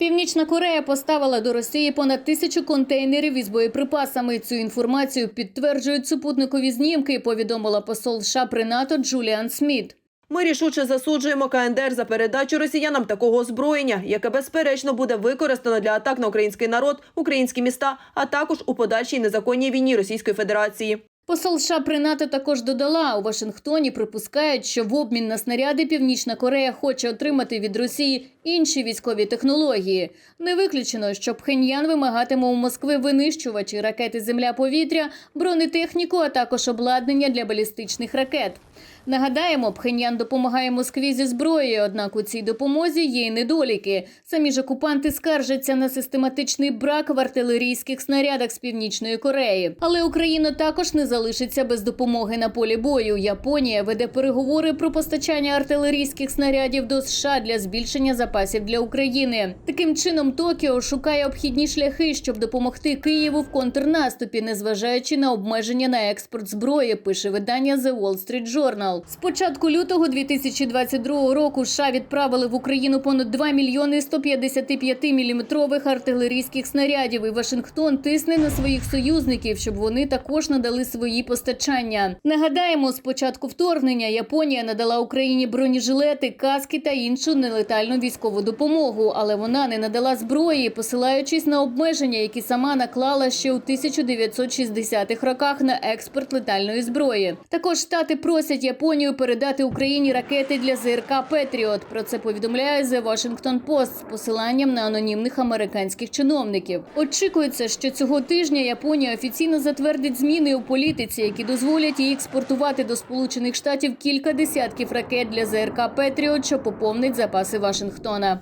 Північна Корея поставила до Росії понад тисячу контейнерів із боєприпасами. Цю інформацію підтверджують супутникові знімки. Повідомила посол США при НАТО Джуліан Сміт. Ми рішуче засуджуємо КНДР за передачу росіянам такого озброєння, яке безперечно буде використано для атак на український народ, українські міста, а також у подальшій незаконній війні Російської Федерації. Посол США при НАТО також додала у Вашингтоні. Припускають, що в обмін на снаряди Північна Корея хоче отримати від Росії інші військові технології. Не виключено, що Пхеньян вимагатиме у Москви винищувачі ракети Земля-повітря, бронетехніку, а також обладнання для балістичних ракет. Нагадаємо, Пхеньян допомагає Москві зі зброєю, однак у цій допомозі є й недоліки. Самі ж окупанти скаржаться на систематичний брак в артилерійських снарядах з північної Кореї. Але Україна також не залишиться без допомоги на полі бою. Японія веде переговори про постачання артилерійських снарядів до США для збільшення запасів для України. Таким чином, Токіо шукає обхідні шляхи, щоб допомогти Києву в контрнаступі, незважаючи на обмеження на експорт зброї. Пише видання The Wall Street Journal. З початку лютого 2022 року США відправили в Україну понад 2 мільйони 155 міліметрових артилерійських снарядів. І Вашингтон тисне на своїх союзників, щоб вони також надали свої постачання. Нагадаємо, з початку вторгнення Японія надала Україні бронежилети, каски та іншу нелетальну військову допомогу, але вона не надала зброї, посилаючись на обмеження, які сама наклала ще у 1960-х роках на експорт летальної зброї. Також штати просять Японію передати Україні ракети для ЗРК Петріот. Про це повідомляє The Washington Post з посиланням на анонімних американських чиновників. Очікується, що цього тижня Японія офіційно затвердить зміни у політиці, які дозволять їй експортувати до Сполучених Штатів кілька десятків ракет для ЗРК Петріот, що поповнить запаси Вашингтона.